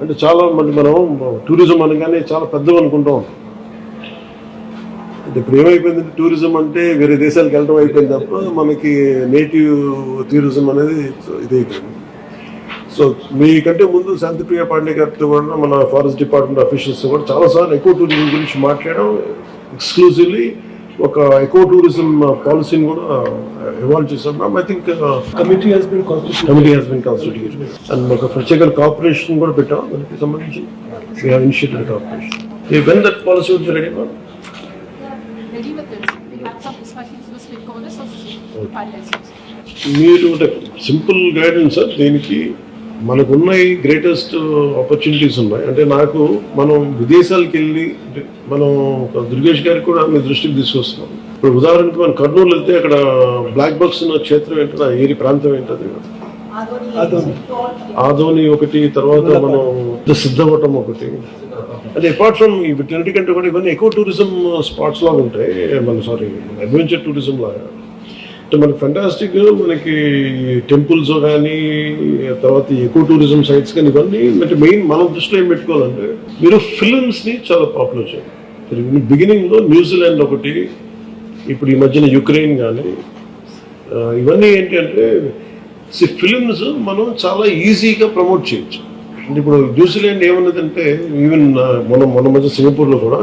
అంటే చాలా మంది మనం టూరిజం అనగానే చాలా పెద్దవి అనుకుంటూ ఉంటాం. అంటే ఇప్పుడు ఏమైపోయింది టూరిజం అంటే వేరే దేశాలకు వెళ్ళడం అయిపోయింది తప్ప మనకి నేటివ్ టూరిజం అనేది ఇదైపోయింది సో మీకంటే ముందు శాంతిప్రియ పాండే గారితో కూడా మన ఫారెస్ట్ డిపార్ట్మెంట్ అఫీషియల్స్ కూడా చాలాసార్లు ఎక్కువ టూరిజం గురించి మాట్లాడడం ఎక్స్క్లూజివ్లీ ఒక ఎక్కువ టూరిజం పాలసీని కూడా ఇవాల్వ్ చేసాం I think has been constituted. Committee has been constituted and ఒక ప్రత్యేక కార్పొరేషన్ కూడా పెట్టాం దానికి సంబంధించి. We have initiated corporation when that policy వచ్చి రెడీ finalizing. మీరు సింపుల్ గైడెన్స్ సార్ దీనికి మనకున్న ఈ గ్రేటెస్ట్ ఆపర్చునిటీస్ ఉన్నాయి. అంటే నాకు మనం విదేశాలకు వెళ్ళి మనం ఒక దుర్గేష్ గారికి కూడా మీ దృష్టికి తీసుకొస్తున్నాం. ఇప్పుడు ఉదాహరణకి మనం కర్నూలు వెళ్తే అక్కడ బ్లాక్ బాక్స్ ఉన్న క్షేత్రం ఏంటో ఏరి ప్రాంతం ఏంటది. ఆదోని ఒకటి తర్వాత మనం సిద్ధవటం ఒకటి. అంటే అపార్ట్ ఫ్రమ్ వీటన్నిటికంటే కూడా ఇవన్నీ ఎక్కువ టూరిజం స్పాట్స్ లాగా ఉంటాయి. మన సారీ అడ్వెంచర్ టూరిజం లాగా. అంటే మనకి ఫెంటాస్టిక్ మనకి టెంపుల్స్ కానీ తర్వాత ఎక్కువ టూరిజం సైట్స్ కానీ ఇవన్నీ అంటే మెయిన్ మనం దృష్టిలో ఏం పెట్టుకోవాలంటే మీరు ఫిలిమ్స్ని చాలా పాపులర్ చేయాలి. బిగినింగ్లో న్యూజిలాండ్ ఒకటి ఇప్పుడు ఈ మధ్యన యుక్రెయిన్ కానీ ఇవన్నీ ఏంటి అంటే ఫిలిమ్స్ మనం చాలా ఈజీగా ప్రమోట్ చేయొచ్చు. అంటే ఇప్పుడు న్యూజిలాండ్ ఏమన్నదంటే ఈవెన్ మనం మన మధ్య సింగపూర్లో కూడా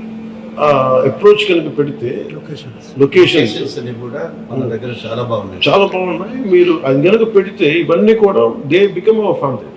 అప్రోచ్ కనుక పెడితే. లొకేషన్స్ అన్ని కూడా మన దగ్గర చాలా బాగున్నాయి. చాలా బాగున్నాయి. మీరు అది కనుక పెడితే ఇవన్నీ కూడా దే బికమ్ అవర్ ఫ్యామిలీ